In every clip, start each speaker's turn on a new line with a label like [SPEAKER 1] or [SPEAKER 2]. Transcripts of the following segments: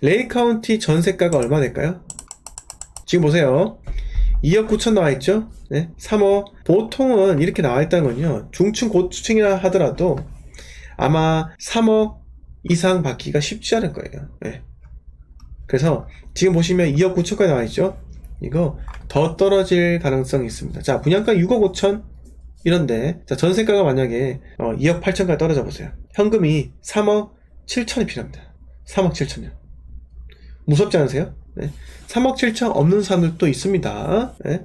[SPEAKER 1] 레이 카운티 전세가가 얼마 될까요? 지금 보세요. 2억 9천 나와 있죠? 네. 3억. 보통은 이렇게 나와 있다는 건요. 중층, 고층이라 하더라도 아마 3억 이상 받기가 쉽지 않을 거예요. 네. 그래서 지금 보시면 2억 9천까지 나와 있죠? 이거 더 떨어질 가능성이 있습니다. 자, 분양가 6억 5천 이런데 자, 전세가가 만약에 어, 2억 8천까지 떨어져 보세요. 현금이 3억 7천이 필요합니다. 3억 7천이요. 무섭지 않으세요? 네. 3억 7천 없는 사람들도 있습니다. 네.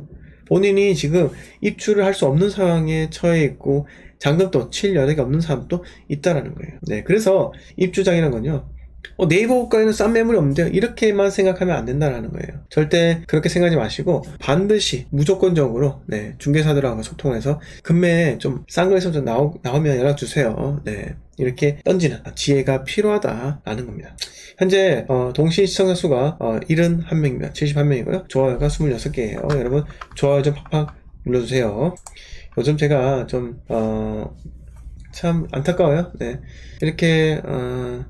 [SPEAKER 1] 본인이 지금 입주를 할수 없는 상황에 처해 있고 잔금도 칠 여력이 없는 사람도 있다라는 거예요. 네, 그래서 입주장이라는 건요. 어, 네이버 국가에는 싼 매물이 없는데요. 이렇게만 생각하면 안 된다라는 거예요. 절대 그렇게 생각하지 마시고 반드시 무조건적으로 네, 중개사들하고 소통해서 금매에 좀 싼 거에서 좀 나오, 나오면 연락 주세요. 네, 이렇게 던지는 지혜가 필요하다라는 겁니다. 현재 어, 동시 시청자 수가 어, 71명입니다. 71명이고요. 좋아요가 26개예요. 여러분 좋아요 좀 팍팍 눌러주세요. 요즘 제가 좀 어, 참 안타까워요. 네. 이렇게 어,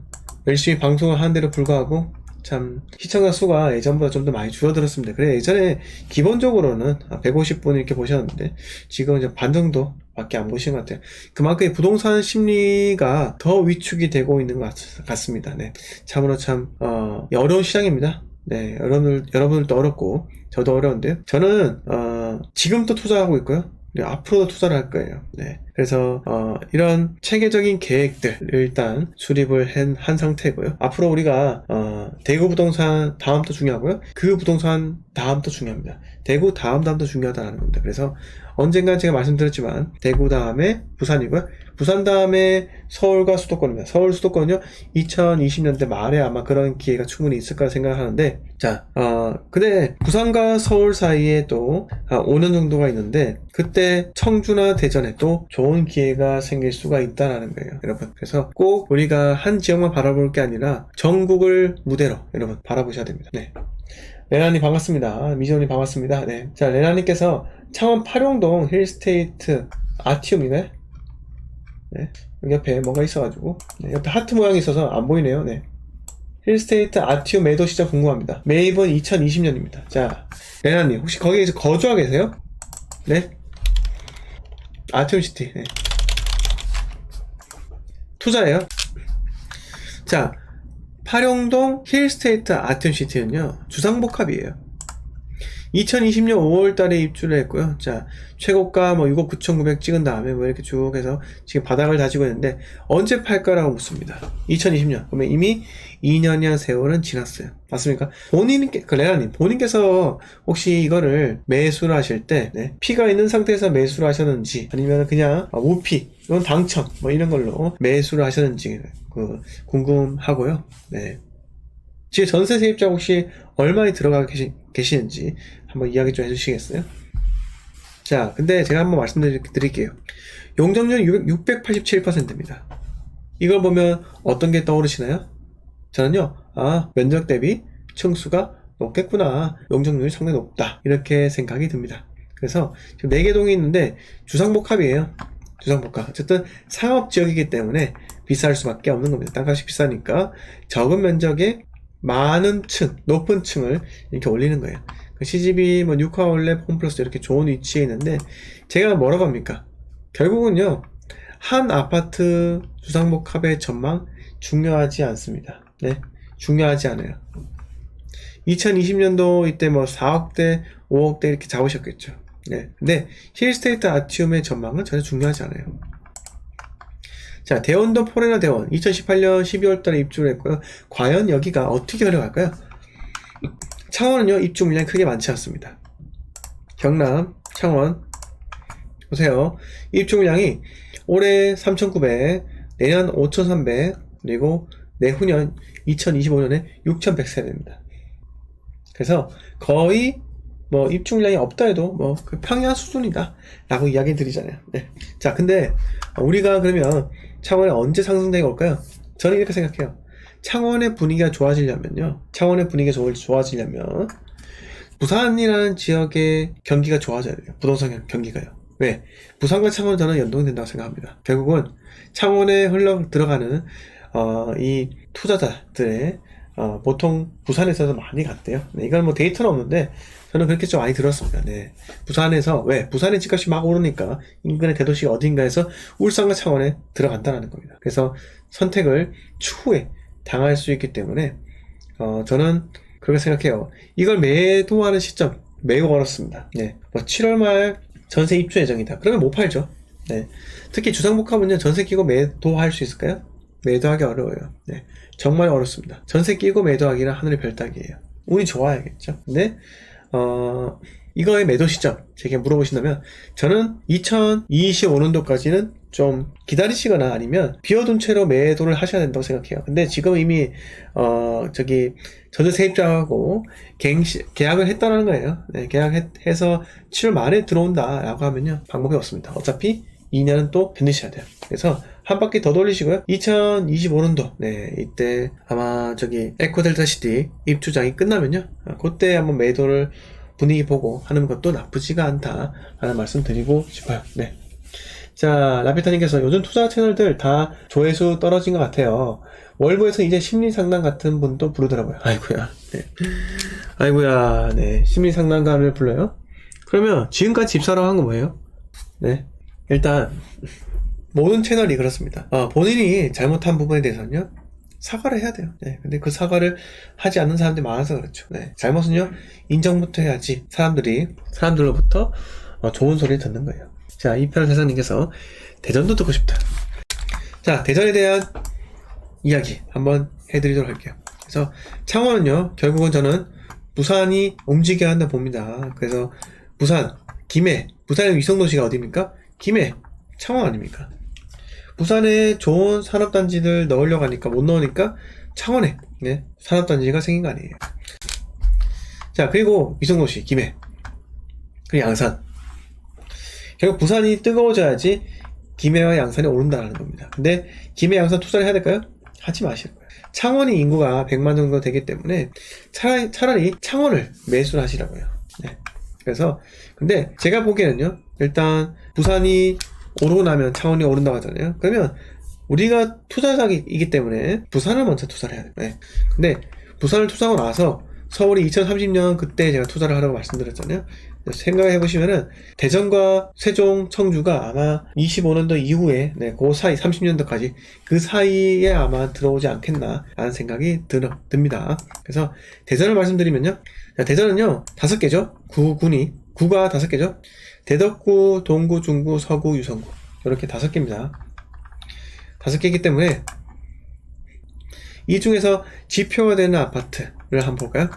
[SPEAKER 1] 열심히 방송을 하는데도 불구하고 참 시청자 수가 예전보다 좀 더 많이 줄어들었습니다. 그래 예전에 기본적으로는 150분 이렇게 보셨는데 지금 이제 반 정도 밖에 안 보시는 것 같아요. 그만큼 이 부동산 심리가 더 위축이 되고 있는 것 같- 같습니다. 네. 참으로 참 어, 어려운 시장입니다. 네, 여러분들 여러분들도 어렵고 저도 어려운데요. 저는 어, 지금도 투자하고 있고요. 앞으로도 투자를 할 거예요. 네. 그래서 어, 이런 체계적인 계획들을 일단 수립을 한, 한 상태고요. 앞으로 우리가 어, 대구 부동산 다음도 중요하고요. 그 부동산 다음도 중요합니다. 대구 다음 다음도 중요하다는 겁니다. 그래서 언젠간 제가 말씀드렸지만 대구 다음에 부산이고요. 부산 다음에 서울과 수도권입니다. 서울 수도권은요 2020년대 말에 아마 그런 기회가 충분히 있을 거라 생각하는데 자, 어, 근데 부산과 서울 사이에 또 아, 5년 정도가 있는데 그때 청주나 대전에 또 좋은 기회가 생길 수가 있다라는 거예요, 여러분. 그래서 꼭 우리가 한 지역만 바라볼 게 아니라 전국을 무대로 여러분 바라보셔야 됩니다. 네. 레나님 반갑습니다. 미정님 반갑습니다. 네. 자, 레나님께서 창원 파룡동 힐스테이트 아티움이네. 네. 여기 옆에 뭔가 있어가지고 네, 옆에 하트 모양이 있어서 안 보이네요. 네. 힐스테이트 아티움 매도 시장 궁금합니다. 매입은 2020년입니다. 자, 레나님 혹시 거기에서 거주하고 계세요? 네. 아티움 시티. 네. 투자예요. 자, 파룡동 힐스테이트 아티움 시티는요 주상복합이에요. 2020년 5월 달에 입주를 했고요. 자, 최고가 뭐 6억 9,900 찍은 다음에 뭐 이렇게 쭉 해서 지금 바닥을 다지고 있는데 언제 팔까라고 묻습니다. 2020년. 그러면 이미 2년이란 세월은 지났어요. 맞습니까? 본인께, 그 레나님, 본인께서 혹시 이거를 매수를 하실 때, 네, 피가 있는 상태에서 매수를 하셨는지, 아니면 그냥 어, 무피, 이건 당첨, 뭐 이런 걸로 매수를 하셨는지, 그, 궁금하고요. 네. 지금 전세 세입자 혹시 얼마에 들어가 계시, 계시는지 한번 이야기 좀 해주시겠어요? 자, 근데 제가 한번 말씀드릴게요. 용적률 687%입니다. 이걸 보면 어떤 게 떠오르시나요? 저는요, 아, 면적 대비 층수가 높겠구나. 용적률이 상당히 높다. 이렇게 생각이 듭니다. 그래서 지금 4개 동이 있는데 주상복합이에요. 주상복합. 어쨌든 상업지역이기 때문에 비쌀 수밖에 없는 겁니다. 땅값이 비싸니까 적은 면적에 많은 층, 높은 층을 이렇게 올리는 거예요. 그 CGV, 뭐, 뉴카 올랩, 홈플러스 이렇게 좋은 위치에 있는데, 제가 뭐라고 합니까? 결국은요, 한 아파트 주상복합의 전망 중요하지 않습니다. 네. 중요하지 않아요. 2020년도 이때 뭐 4억대, 5억대 이렇게 잡으셨겠죠. 네. 근데 힐스테이트 아티움의 전망은 전혀 중요하지 않아요. 자, 대원도 포레나 대원 2018년 12월 달에 입주를 했고요. 과연 여기가 어떻게 흘러갈까요? 창원은요, 입주 물량이 크게 많지 않습니다. 경남, 창원, 보세요. 입주 물량이 올해 3,900, 내년 5,300, 그리고 내후년 2025년에 6,100세대입니다. 그래서 거의 뭐 입주 물량이 없다 해도 뭐 그 평양 수준이다 라고 이야기 드리잖아요. 네. 자, 근데 우리가 그러면 창원에 언제 상승대가 올까요? 저는 이렇게 생각해요. 창원의 분위기가 좋아지려면요. 창원의 분위기가 좋- 좋아지려면 부산이라는 지역의 경기가 좋아져야 돼요. 부동산 경- 경기가요. 왜? 부산과 창원은 저는 연동이 된다고 생각합니다. 결국은 창원에 흘러 들어가는 어, 이 투자자들의 어, 보통 부산에서도 많이 갔대요. 네, 이건 뭐 데이터는 없는데 저는 그렇게 좀 많이 들었습니다. 네. 부산에서 왜 부산의 집값이 막 오르니까 인근의 대도시 어딘가에서 울산과 창원에 들어간다는 겁니다. 그래서 선택을 추후에 당할 수 있기 때문에 어, 저는 그렇게 생각해요. 이걸 매도하는 시점 매우 어렵습니다. 네. 뭐 7월 말 전세 입주 예정이다. 그러면 못 팔죠. 네. 특히 주상복합은요 전세 끼고 매도할 수 있을까요? 매도하기 어려워요. 네. 정말 어렵습니다. 전세 끼고 매도하기는 하늘의 별따기예요. 운이 좋아야겠죠. 근데 어 이거의 매도 시점 제게 물어보신다면 저는 2025년도까지는 좀 기다리시거나 아니면 비워둔 채로 매도를 하셔야 된다고 생각해요. 근데 지금 이미 어 저기 전세 세입자하고 갱시, 계약을 했다는 거예요. 네, 계약해서 7월 말에 들어온다라고 하면요 방법이 없습니다. 어차피 2년은 또 견디셔야 돼요. 그래서 한 바퀴 더 돌리시고요. 2025년도 네 이때 아마 저기 에코델타 시티 입주장이 끝나면요. 아, 그때 한번 매도를 분위기 보고 하는 것도 나쁘지가 않다라는 말씀 드리고 싶어요. 네. 자, 라피타님께서 요즘 투자 채널들 다 조회수 떨어진 것 같아요. 월부에서 이제 심리 상담 같은 분도 부르더라고요. 아이고야. 네. 아이고야. 네. 심리 상담가를 불러요? 그러면 지금까지 집 사라고 한 거 뭐예요? 네. 일단 모든 채널이 그렇습니다. 어, 본인이 잘못한 부분에 대해서는요. 사과를 해야 돼요. 네, 근데 그 사과를 하지 않는 사람들이 많아서 그렇죠. 네, 잘못은요 인정부터 해야지 사람들이 사람들로부터 어, 좋은 소리를 듣는 거예요. 자, 이편 세상님께서 대전도 듣고 싶다. 자, 대전에 대한 이야기 한번 해드리도록 할게요. 그래서 창원은요, 결국은 저는 부산이 움직여야 한다 봅니다. 그래서 부산, 김해, 부산의 위성도시가 어디입니까? 김해, 창원 아닙니까? 부산에 좋은 산업단지들 넣으려고 하니까 못 넣으니까 창원에 네, 산업단지가 생긴 거 아니에요. 자, 그리고 위성도시, 김해, 그리고 양산. 결국 부산이 뜨거워져야지 김해와 양산이 오른다는 겁니다. 근데 김해, 양산 투자를 해야 될까요? 하지 마실 거예요. 창원이 인구가 100만 정도 되기 때문에 차라리, 차라리 창원을 매수를 하시라고요. 네. 그래서 근데 제가 보기에는요. 일단 부산이 오르고 나면 창원이 오른다고 하잖아요. 그러면 우리가 투자자이기 때문에 부산을 먼저 투자를 해야 돼요. 네. 근데 부산을 투자하고 나서 서울이 2030년 그때 제가 투자를 하라고 말씀드렸잖아요. 생각해 보시면은 대전과 세종, 청주가 아마 25년도 이후에 네, 그 사이 30년도까지 그 사이에 아마 들어오지 않겠나 라는 생각이 들, 듭니다. 그래서 대전을 말씀드리면요. 자, 대전은요 다섯 개죠. 구 군이 구가 다섯 개죠. 대덕구, 동구, 중구, 서구, 유성구 이렇게 다섯 개입니다. 다섯 개이기 때문에 이 중에서 지표화되는 아파트를 한번 볼까요?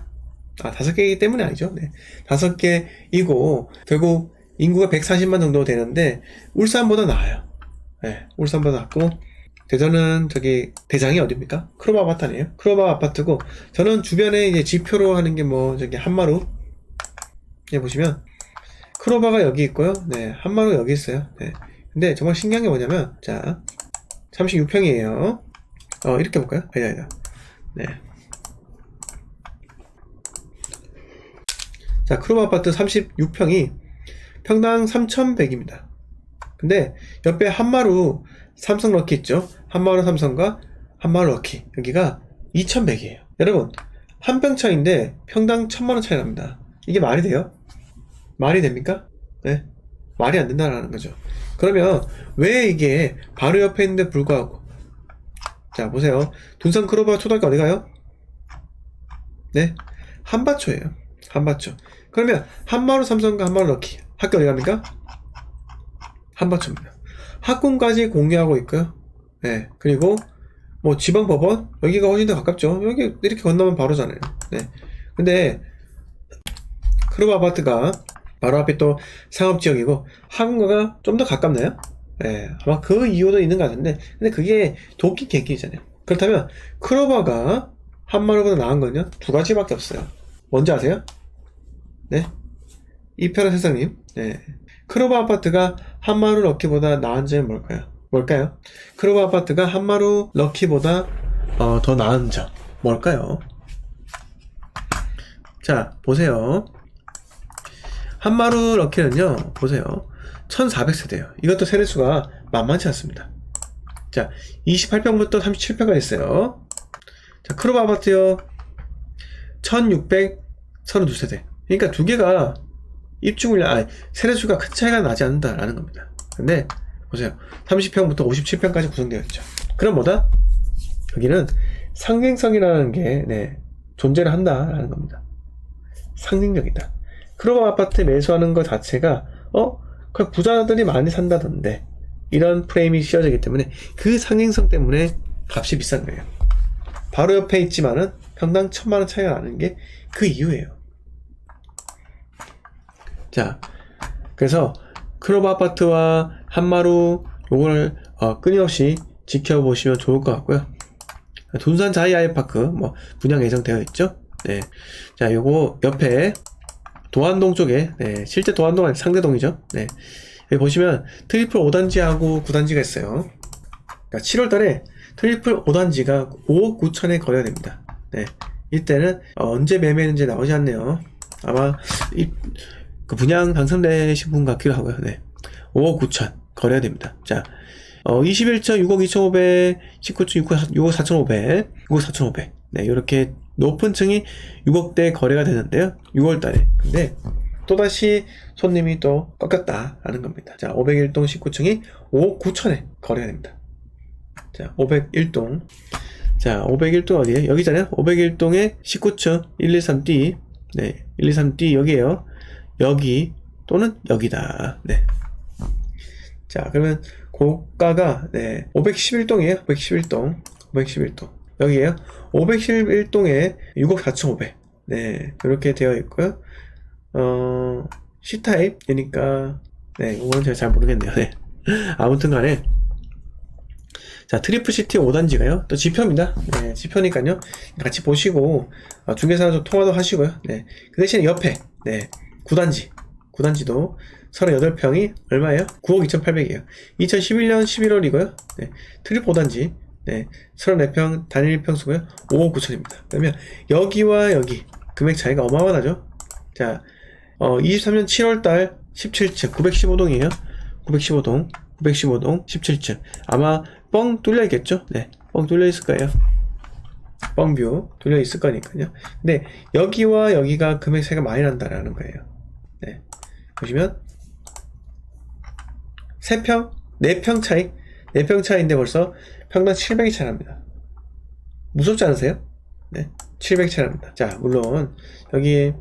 [SPEAKER 1] 아, 다섯 개이기 때문에 아니죠. 네. 다섯 개이고, 결국 인구가 140만 정도 되는데, 울산보다 나아요. 네, 울산보다 낫고, 대전은 저기, 대장이 어딥니까? 크로바 아파트 아니에요? 크로바 아파트고, 저는 주변에 이제 지표로 하는 게 뭐, 저기, 한마루. 예, 보시면, 크로바가 여기 있고요. 네, 한마루 여기 있어요. 네. 근데 정말 신기한 게 뭐냐면, 자, 36평이에요. 어, 이렇게 볼까요? 아니다, 아니다. 네. 자, 크롬 아파트 36평이 평당 3,100입니다. 근데 옆에 한마루 삼성 럭키 있죠? 한마루 삼성과 한마루 럭키. 여기가 2,100이에요. 여러분, 한 평 차인데 평당 1,000만원 차이 납니다. 이게 말이 돼요? 말이 됩니까? 네. 말이 안 된다는 거죠. 그러면 왜 이게 바로 옆에 있는데 불구하고 자, 보세요. 둔산 크로바 초등학교 어디 가요? 네. 한바초예요. 한바초. 그러면 한마루 삼성과 한마루 럭키 학교 어디 갑니까? 한바초입니다. 학군까지 공유하고 있고요. 네. 그리고 뭐 지방법원 여기가 훨씬 더 가깝죠. 여기 이렇게 건너면 바로잖아요. 네. 근데 크로바 아파트가 바로 앞에 또 상업지역이고 학군과가 좀 더 가깝나요? 네, 아마 그 이유도 있는 것 같은데 근데 그게 도끼 개끼잖아요. 그렇다면 크로바가 한마루보다 나은 건요 두 가지밖에 없어요. 뭔지 아세요? 네. 이편한 세상님. 네. 크로바 아파트가 한마루 럭키보다 나은 점이 뭘까요? 뭘까요? 크로바 아파트가 한마루 럭키보다 어, 더 나은 점. 뭘까요? 자, 보세요. 한마루 럭키는요, 보세요. 1400세대예요. 이것도 세대수가 만만치 않습니다. 자, 28평부터 37평까지 있어요. 자, 크로바 아파트요. 1632세대. 그러니까 두 개가 입주 물량, 아니, 세대수가 큰 차이가 나지 않는다라는 겁니다. 근데, 보세요. 30평부터 57평까지 구성되어 있죠. 그럼 뭐다? 여기는 상징성이라는 게, 네, 존재를 한다라는 겁니다. 상징적이다. 크로바 아파트 매수하는 것 자체가, 어? 그 부자들이 많이 산다던데. 이런 프레임이 씌워지기 때문에 그 상징성 때문에 값이 비싼 거예요. 바로 옆에 있지만은 평당 천만 원 차이가 나는 게 그 이유예요. 자, 그래서 크로바 아파트와 한마루 요거를 어, 끊임없이 지켜보시면 좋을 것 같고요. 둔산 자이 아이파크 뭐 분양 예정되어 있죠. 네, 자 요거 옆에 도안동 쪽에 네, 실제 도안동 아니 상대동이죠. 네, 여기 보시면 트리플 5단지하고 9단지가 있어요. 그러니까 7월달에 트리플 5단지가 5억 9천에 거래가 됩니다. 네, 이때는 어, 언제 매매했는지 나오지 않네요. 아마 이, 그 분양 당첨되신 분 같기도 하고요. 네. 5억 9천 거래가 됩니다. 자, 어, 21층 6억 2,500, 19층 6억, 6억 4,500, 6억 4,500. 네, 이렇게 높은 층이 6억대 거래가 되는데요. 6월 달에. 근데 또다시 손님이 또 꺾였다라는 겁니다. 자, 501동 19층이 5억 9천에 거래가 됩니다. 자, 501동. 자, 501동 어디에요? 여기잖아요. 501동에 19층 123D. 네, 123D 여기에요. 여기 또는 여기다. 네. 자, 그러면 고가가 네, 511동이에요. 511동. 511동. 여기에요. 511동에 6억 4,500. 네, 이렇게 되어 있고요. 어, C타입이니까 네, 이거는 제가 잘 모르겠네요. 네. 아무튼 간에 자, 트리플 시티 5단지가요. 또 지표입니다. 네, 지표니까요. 같이 보시고 어, 중개사랑 좀 통화도 하시고요. 네. 그 대신에 옆에 네, 9단지. 9단지도 38평이 얼마예요? 9억 2,800이에요. 2011년 11월이고요. 네. 트리플 5단지. 네. 34평 단일 평수고요. 5억 9천입니다. 그러면 여기와 여기 금액 차이가 어마어마하죠? 자, 어, 23년 7월달 17층 915동이에요. 915동, 915동 17층. 아마 뻥 뚫려 있겠죠? 네, 뻥 뚫려 있을 거예요. 뻥뷰 뚫려 있을 거니까요. 근데 여기와 여기가 금액 차이가 많이 난다라는 거예요. 네, 보시면 3평, 4평 차이, 4평 차이인데 벌써 평당 700이 차이 납니다. 무섭지 않으세요? 네, 700 차이 납니다. 자, 물론 여기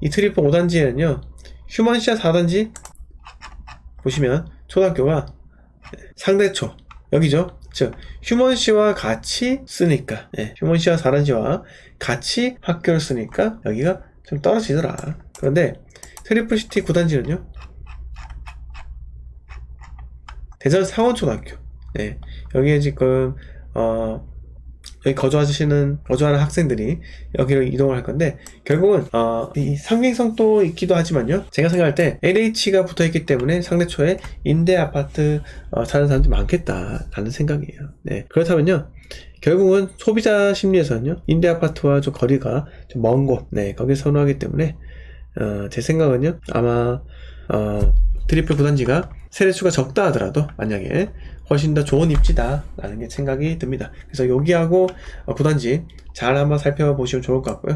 [SPEAKER 1] 이 트리플 5단지에는요, 휴먼시아 4단지 보시면 초등학교가 상대초 여기죠. 즉 휴먼시와 같이 쓰니까 예, 휴먼시와 4단지와 같이 학교를 쓰니까 여기가 좀 떨어지더라. 그런데 트리플시티 9단지는요. 대전 상원초등학교. 네, 여기에 지금 어, 여기 거주하시는 거주하는 학생들이 여기로 이동을 할 건데 결국은 어, 이 상징성도 있기도 하지만요. 제가 생각할 때 LH가 붙어 있기 때문에 상대초에 임대 아파트 어, 사는 사람들이 많겠다라는 생각이에요. 네, 그렇다면요. 결국은 소비자 심리에서는요. 임대 아파트와 좀 거리가 좀 먼 곳, 네, 거기 선호하기 때문에 어, 제 생각은요. 아마 어, 트리플 구단지가 세대수가 적다 하더라도 만약에 훨씬 더 좋은 입지다라는 게 생각이 듭니다. 그래서 여기하고 어, 구단지 잘 한번 살펴보시면 좋을 것 같고요.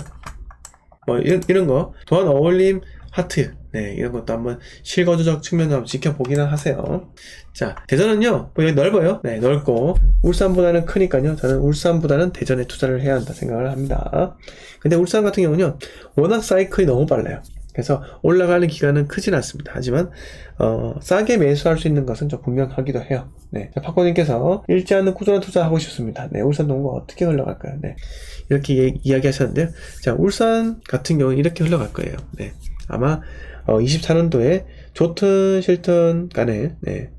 [SPEAKER 1] 뭐 이런, 이런 거 또한 어울림 하트 네 이런 것도 한번 실거주적 측면으로 한번 지켜보기는 하세요. 자 대전은요 뭐 여기 넓어요. 네 넓고 울산보다는 크니까요. 저는 울산보다는 대전에 투자를 해야 한다 생각을 합니다. 근데 울산 같은 경우는요 워낙 사이클이 너무 빨라요. 그래서 올라가는 기간은 크진 않습니다. 하지만 어, 싸게 매수할 수 있는 것은 좀 분명하기도 해요. 네, 박고님께서 잃지 않는 꾸준한 투자하고 싶습니다. 네, 울산 농구 어떻게 흘러갈까요? 네, 이렇게 예, 이야기하셨는데요. 자, 울산 같은 경우는 이렇게 흘러갈 거예요. 네, 아마 어, 24년도에 좋든 싫든 간에 네,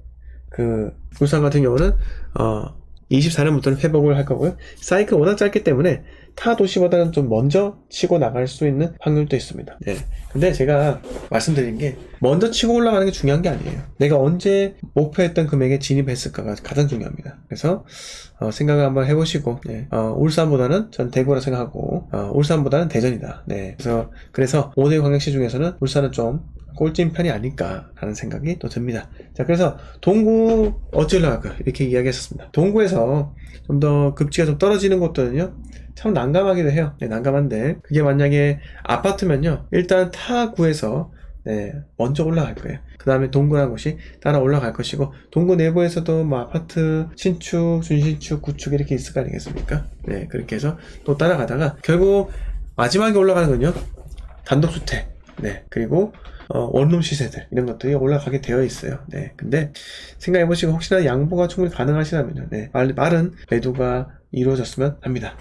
[SPEAKER 1] 그 울산 같은 경우는 어, 24년부터는 회복을 할 거고요. 사이클 워낙 짧기 때문에 타 도시보다는 좀 먼저 치고 나갈 수 있는 확률도 있습니다. 네. 근데 제가 말씀드린 게 먼저 치고 올라가는 게 중요한 게 아니에요. 내가 언제 목표했던 금액에 진입했을까가 가장 중요합니다. 그래서 어, 생각을 한번 해보시고 네. 어, 울산보다는 전 대구라 생각하고 어, 울산보다는 대전이다. 네. 그래서 그래서 5대 광역시 중에서는 울산은 좀 꼴찌인 편이 아닐까라는 생각이 또 듭니다. 자, 그래서 동구 어찌 올라갈까 이렇게 이야기했었습니다. 동구에서 좀 더 급지가 좀 떨어지는 곳들은요, 참 난감하기도 해요. 네, 난감한데 그게 만약에 아파트면요. 일단 타 구에서 네, 먼저 올라갈 거예요. 그 다음에 동구라는 곳이 따라 올라갈 것이고, 동구 내부에서도 뭐 아파트 신축, 준신축, 구축 이렇게 있을 거 아니겠습니까? 네, 그렇게 해서 또 따라가다가 결국 마지막에 올라가는 건요, 단독주택, 네, 그리고 어, 원룸 시세들 이런 것들이 올라가게 되어 있어요. 네, 근데 생각해 보시고 혹시나 양보가 충분히 가능하시다면, 네, 빠른 매도가 이루어졌으면 합니다.